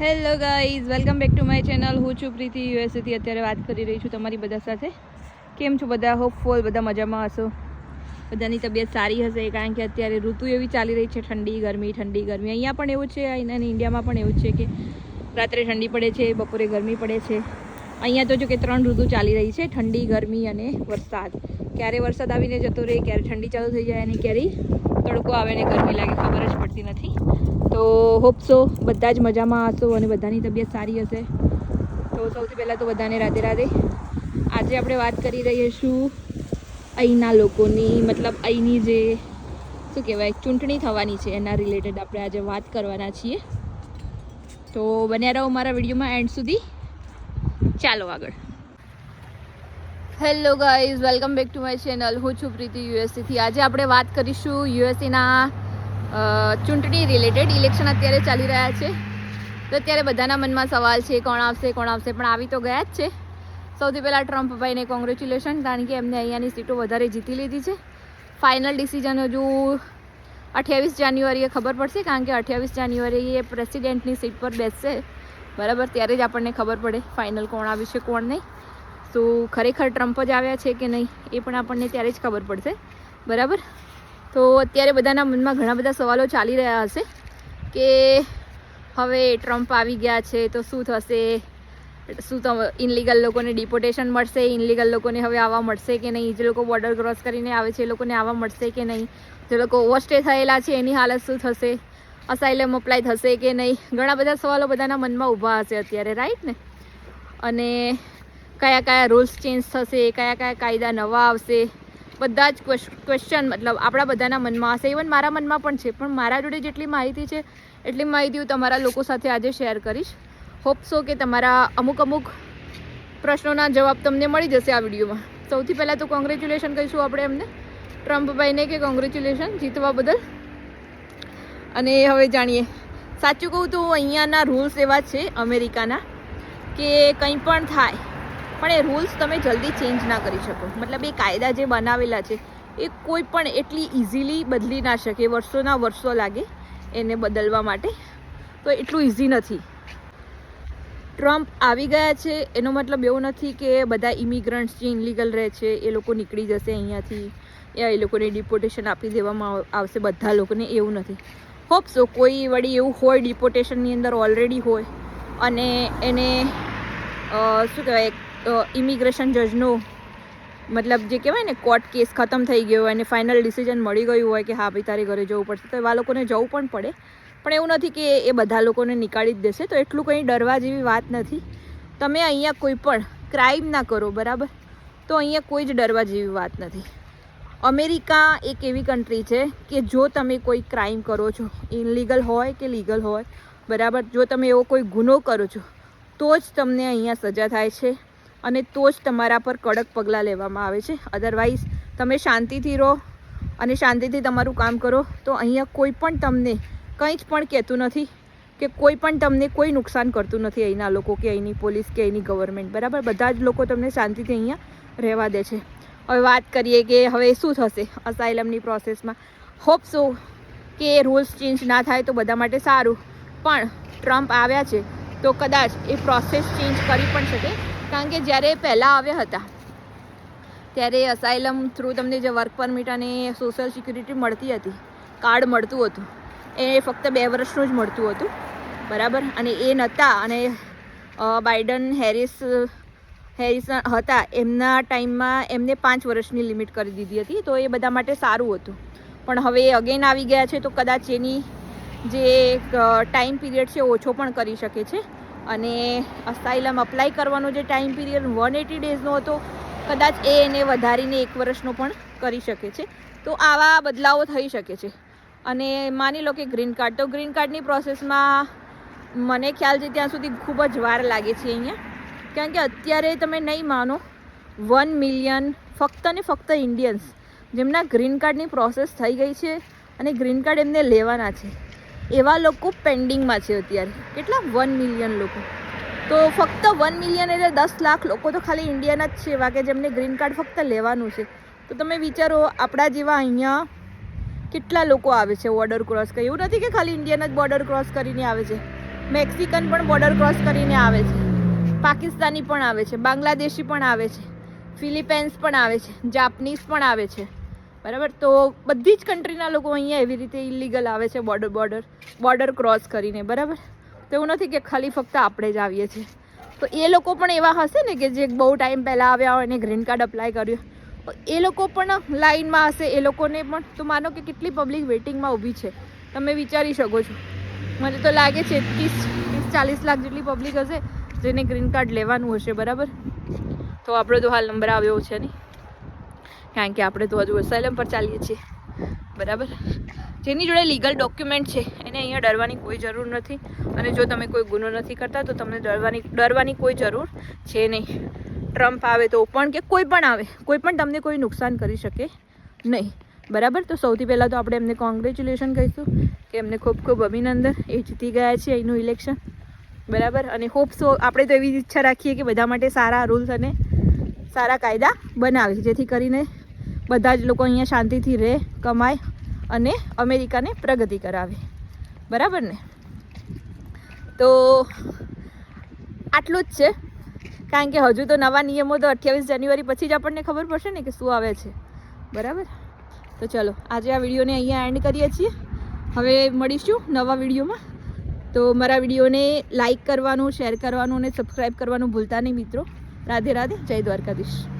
Hello guys welcome back to my channel હું છું પ્રીતિ, યુએસએથી અત્યારે વાત કરી રહી છું તમારી બધા સાથે. કેમ છો બધા? હોપફુલ બધા મજામાં હશો. બધાની તબિયત સારી હશે, કારણ કે અત્યારે ઋતુ એવી ચાલી રહી છે, ઠંડી, ગરમી ઠંડી, ગરમી. અહીંયા પણ એવું છે અને ઇન્ડિયામાં પણ એવું છે કે રાત્રે ઠંડી પડે છે, બપોરે ગરમી પડે છે. અહીંયા તો જો કે ત્રણ ઋતુ ચાલી રહી છે, ઠંડી, ગરમી અને વરસાદ. ક્યારે વરસાદ આવીને જતો રહે, ક્યારે ઠંડી ચાલુ થઈ જાય અને ક્યારે તડકો આવે ને ગરમી લાગે, ખબર જ પડતી નથી. તો હોપસો બધા જ મજામાં હશો અને બધાની તબિયત સારી હશે. તો સૌથી પહેલાં તો બધાને રાધે રાધે. આજે આપણે વાત કરી રહીએ છું અહીંના લોકોની, મતલબ અહીંની જે, શું કહેવાય, ચૂંટણી થવાની છે, એના રિલેટેડ આપણે આજે વાત કરવાના છીએ. તો બન્યા રહો મારા વિડીયોમાં એન્ડ સુધી. ચાલો આગળ. Hello guys welcome back to my channel હું છું પ્રીતિ યુએસસીથી આજે આપણે વાત કરીશું યુએસસીના ચૂંટણી રિલેટેડ ઇલેક્શન અત્યારે ચાલી રહ્યા છે. તો અત્યારે બધાના મનમાં સવાલ છે, કોણ આવશે કોણ આવશે? પણ આવી તો ગયા જ છે. સૌથી પહેલાં ટ્રમ્પ ભાઈને કોંગ્રેચ્યુલેશન કારણ કે એમને અહીંયાની સીટો વધારે જીતી લીધી છે. ફાઇનલ ડિસિઝન હજુ અઠ્યાવીસ જાન્યુઆરીએ ખબર પડશે, કારણ કે અઠ્યાવીસ જાન્યુઆરીએ પ્રેસિડેન્ટની સીટ પર બેસશે. બરાબર, ત્યારે જ આપણને ખબર પડે ફાઇનલ કોણ આવ્યું છે, કોણ નહીં. તો ખરેખર ટ્રમ્પ જ આવ્યા છે કે નહીં, એ પણ આપણને ત્યારે જ ખબર પડશે. બરાબર? તો અત્યારે બધાના મનમાં ઘણા બધા સવાલો ચાલી રહ્યા હશે કે હવે ટ્રમ્પ આવી ગયા છે તો શું થશે? શું ઇનલીગલ લોકોને ડિપોટેશન મળશે? ઇનલીગલ લોકોને હવે આવવા મળશે કે નહીં? જે લોકો બોર્ડર ક્રોસ કરીને આવે છે એ લોકોને આવવા મળશે કે નહીં? જે લોકો ઓવરસ્ટે થયેલા છે એની હાલત શું થશે? અસાઇલમ અપ્લાય થશે કે નહીં? ઘણા બધા સવાલો બધાના મનમાં ઊભા હશે અત્યારે રાઈટ ને? અને કયા કયા રૂલ્સ ચેન્જ થશે કયા કયા કાયદા નવા આવશે, બધા જ ક્વેશ્ચન મતલબ આપણા બધાના મનમાં હશે. ઇવન મારા મનમાં પણ છે, પણ મારા જોડે જેટલી માહિતી છે, એટલી માહિતી હું તમારા લોકો સાથે આજે શેર કરીશ. હોપ સો કે તમારા અમુક અમુક પ્રશ્નોના જવાબ તમને મળી જશે આ વિડીયોમાં. સૌથી પહેલાં તો કોંગ્રેચ્યુલેશન કહીશું આપણે એમને. ટ્રમ્પભાઈને કે કોંગ્રેચ્યુલેશન જીતવા બદલ? અને હવે જાણીએ. સાચું કહું તો અહીંયાના રૂલ્સ એવા છે અમેરિકાના કે કંઈ પણ થાય પણ એ રૂલ્સ તમે જલ્દી ચેન્જ ના કરી શકો. મતલબ એ કાયદા જે બનાવેલા છે, એ કોઈ પણ એટલી ઇઝીલી બદલી ના શકે. વર્ષોના વર્ષો લાગે એને બદલવા માટે. તો એટલું ઇઝી નથી. ટ્રમ્પ આવી ગયા છે, એનો મતલબ એવો નથી કે બધા ઇમિગ્રન્ટ્સ જે ઇનલીગલ રહે છે, એ લોકો નીકળી જશે અહીંયાથી, યા એ લોકોને ડિપોટેશન આપી દેવામાં આવશે. બધા લોકોને એવું નથી. હોપસો કોઈ વળી એવું હોય ડિપોટેશનની અંદર ઓલરેડી હોય અને એને શું કહેવાય ઇમિગ્રેશન જજનો મતલબ જે કહેવાય ને કોર્ટ કેસ ખતમ થઈ ગયો હોય અને ફાઇનલ ડિસિઝન મળી ગયું હોય કે હા ભાઈ તારે ઘરે જવું પડશે, તો એવા લોકોને જવું પણ પડે. પણ એવું નથી કે એ બધા લોકોને નીકાળી જ દેશે, તો એટલું કંઈ ડરવા જેવી વાત નથી. તમે અહીંયા કોઈ પણ ક્રાઇમ ના કરો, બરાબર? તો અહીંયા કોઈ જ ડરવા જેવી વાત નથી. અમેરિકા એક એવી કન્ટ્રી છે કે જો તમે કોઈ ક્રાઇમ કરો છો ઇનલીગલ હોય કે લીગલ હોય, બરાબર? જો તમે એવો કોઈ ગુનો કરો છો, તો જ તમને અહીંયા સજા થાય છે. અને તો જ તમારા પર કડક પગલાં લેવામાં આવે છે. અધરવાઇઝ તમે શાંતિથી રહો અને શાંતિથી તમારું કામ કરો. તો અહીંયા કોઈ પણ તમને કંઈ જ પણ કહેતું નથી કે કોઈ પણ તમને કોઈ નુકસાન કરતું નથી અહીંના લોકો કે અહીંની પોલીસ કે અહીંની ગવર્મેન્ટ બરાબર? બધા જ લોકો તમને શાંતિથી અહીંયા રહેવા દે છે. હવે વાત કરીએ કે હવે શું થશે અસાઇલમની પ્રોસેસમાં હોપ સો કે રૂલ્સ ચેન્જ ના થાય તો બધા માટે સારું. પણ ટ્રમ્પ આવ્યા છે તો કદાચ એ પ્રોસેસ ચેન્જ કરી પણ શકે. કારણ કે જ્યારે પહેલાં આવ્યા હતા, ત્યારે અસાઇલમ થ્રુ તમને જે વર્ક પરમિટ અને સોશિયલ સિક્યુરિટી મળતી હતી કાર્ડ મળતું હતું, એ ફક્ત બે વર્ષનું જ મળતું હતું, બરાબર? અને એ નહોતા અને બાઇડન હેરિસ હેરિસ હતા, એમના ટાઈમમાં એમને પાંચ વર્ષની લિમિટ કરી દીધી હતી, તો એ બધા માટે સારું હતું. પણ હવે અગેન આવી ગયા છે, તો કદાચ એની જે ટાઈમ પીરિયડ છે ઓછો પણ કરી શકે છે. અને અસાઇલમ અપ્લાય કરવાનો જે ટાઈમ પીરિયડ વન એટી ડેઝનો હતો, કદાચ એ એને વધારીને એક વર્ષનો પણ કરી શકે છે. તો આવા બદલાવો થઈ શકે છે. અને માની લો કે ગ્રીન કાર્ડ તો ગ્રીન કાર્ડની પ્રોસેસમાં મને ખ્યાલ છે ત્યાં સુધી ખૂબ જ વાર લાગે છે અહીંયા. કારણ કે અત્યારે તમે નહીં માનો વન મિલિયન ફક્ત ને ફક્ત ઇન્ડિયન્સ જેમના ગ્રીન કાર્ડની પ્રોસેસ થઈ ગઈ છે અને ગ્રીન કાર્ડ એમને લેવાના છે. એવા લોકો પેન્ડિંગમાં છે અત્યારે. કેટલા? વન મિલિયન લોકો. તો ફક્ત વન મિલિયન એટલે દસ લાખ લોકો તો ખાલી ઇન્ડિયાના જ છે એવા કે જેમને ગ્રીન કાર્ડ ફક્ત લેવાનું છે. તો તમે વિચારો, આપણા જેવા અહીંયા કેટલા લોકો આવે છે બોર્ડર ક્રોસ કરી એવું નથી કે ખાલી ઇન્ડિયન જ બોર્ડર ક્રોસ કરીને આવે છે. મેક્સિકન પણ બોર્ડર ક્રોસ કરીને આવે છે. પાકિસ્તાની પણ આવે છે. બાંગ્લાદેશી પણ આવે છે. ફિલિપાઇન્સ પણ આવે છે. જાપનીઝ પણ આવે છે. બરાબર? તો બધી જ કન્ટ્રીના લોકો અહીંયા એવી રીતે ઇલીગલ આવે છે બોર્ડર બોર્ડર બોર્ડર ક્રોસ કરીને, બરાબર? તો એવું નથી કે ખાલી ફક્ત આપણે જ આવીએ છીએ. તો એ લોકો પણ એવા હશે ને કે જે બહુ ટાઈમ પહેલાં આવ્યા હોય અને ગ્રીન કાર્ડ અપ્લાય કર્યું. એ લોકો પણ લાઈનમાં હશે. એ લોકોને પણ, તો માનો કે કેટલી પબ્લિક વેઇટિંગમાં ઊભી છે. તમે વિચારી શકો છો. મને તો લાગે છે ત્રીસ ત્રીસ, ચાલીસ લાખ જેટલી પબ્લિક હશે જેને ગ્રીન કાર્ડ લેવાનું હશે, બરાબર? તો આપણો તો હાલ નંબર આવ્યો છે નહીં કારણ કે આપણે તો હજુ અસાયલમ પર ચાલીએ છીએ. બરાબર? જેની જોડે લીગલ ડોક્યુમેન્ટ છે, એને અહીંયા ડરવાની કોઈ જરૂર નથી. અને જો તમે કોઈ ગુનો નથી કરતા, તો તમને ડરવાની ડરવાની કોઈ જરૂર છે નહીં. ટ્રમ્પ આવે તો પણ કે કોઈ પણ આવે, કોઈ પણ તમને કોઈ નુકસાન કરી શકે નહીં. બરાબર? તો સૌથી પહેલાં તો આપણે એમને કોંગ્રેચ્યુલેશન કહીશું કે એમને ખૂબ ખૂબ અભિનંદન. એ જીતી ગયા છે અહીંનું ઇલેક્શન બરાબર? અને હોપ સો આપણે તો એવી ઈચ્છા રાખીએ કે બધા માટે સારા રૂલ્સ અને સારા કાયદા બનાવે, જેથી કરીને બધા જ લોકો અહીંયા શાંતિથી રહે, કમાય અને અમેરિકાને પ્રગતિ કરાવે. બરાબર ને? તો આટલું જ છે. કારણ કે હજુ તો નવા નિયમો તો અઠ્યાવીસ જાન્યુઆરી પછી જ આપણને ખબર પડશે ને કે શું આવે છે. બરાબર? તો ચલો, આજે આ વિડીયોને અહીંયા એન્ડ કરીએ છીએ. હવે મળીશું નવા વિડીયોમાં. તો મારા વિડીયોને લાઈક કરવાનું શેર કરવાનું અને સબસ્ક્રાઈબ કરવાનું ભૂલતા નહીં મિત્રો. રાધે રાધે, જય દ્વારકાધીશ.